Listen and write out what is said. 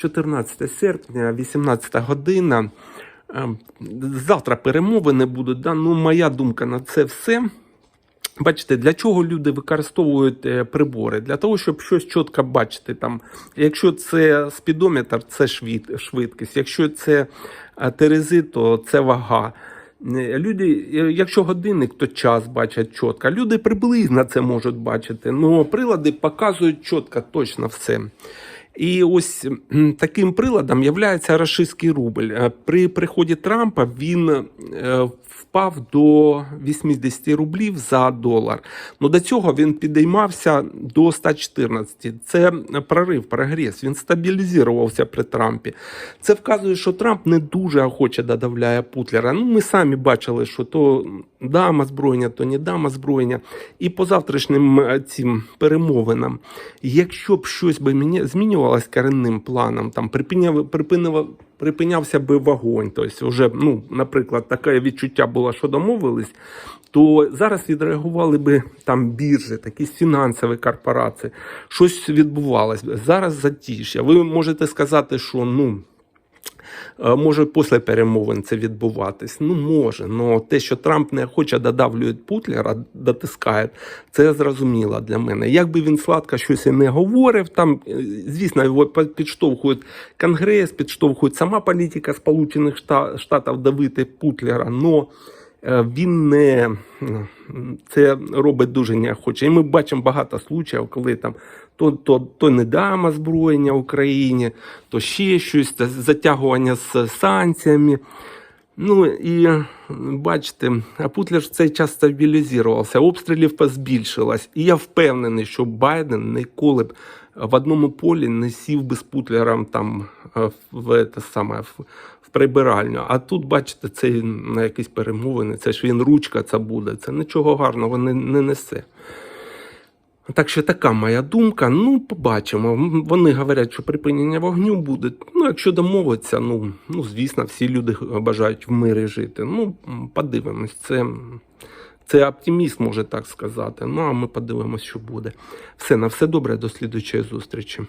14 серпня, 18 година. Ем, Завтра перемовини будуть. Да? Ну, моя думка на це все. Бачите, для чого люди використовують е, прибори? Для того, щоб щось чітко бачити. Там, якщо це спідометр, це швидкість. Якщо це е, терези, то це вага. Е, Люди, якщо годинник, то час бачать чітко. Люди приблизно це можуть бачити. але прилади показують чітко, точно все. І ось таким приладом є рашистський рубль. Е, При приході Трампа він е, впав до 80 рублів за долар. Ну до цього він підіймався до 114. Це прорив, прогрес. Він стабілізувався при Трампі. Це вказує, що Трамп не дуже охоче додавляє Путлера. Ну, ми самі бачили, що то дама зброєння, то не дама зброєння. І по завтрашнім е, цим перемовинам, якщо б щось би міня- змінювалось коренним планом, там припиняв, припинив, припинявся би вогонь. Тобто, вже, ну, наприклад, таке відчуття було, що домовились. То зараз відреагували би там біржі, такі фінансові корпорації, щось відбувалось. Зараз затішя. Ви можете сказати, що ну Може після перемовин це відбуватись. Ну може. але те, що Трамп не хоче додавлює Путлера, дотискає, це зрозуміло для мене. Якби він сладко щось і не говорив, там, е, звісно, його підштовхують Конгрес, підштовхують сама політика Сполучених Штатів давити Путлера. но е, він не це робить дуже неохоче. І ми бачимо багато случаїв, коли там то, то, то не дама зброєння Україні, то ще щось, затягування з санкціями. Ну і бачите, а Путлер в цей час стабілізувався, обстрілів позбільшилось. І я впевнений, що Байден ніколи б в одному полі не сів би з Путлером там е, в, те саме, в, в прибиральню. А тут, бачите, це на якісь перемовини, це ж він ручка це буде. Це нічого гарного не, не несе. Так що така моя думка. Ну, побачимо. Вони говорять, що припинення вогню буде. Ну, якщо домовиться, ну, ну звісно, всі люди бажають в мирі жити. Ну, подивимось. Це, це оптиміст, може так сказати. Ну, а ми подивимось, що буде. Все, на все добре, до слідучої зустрічі.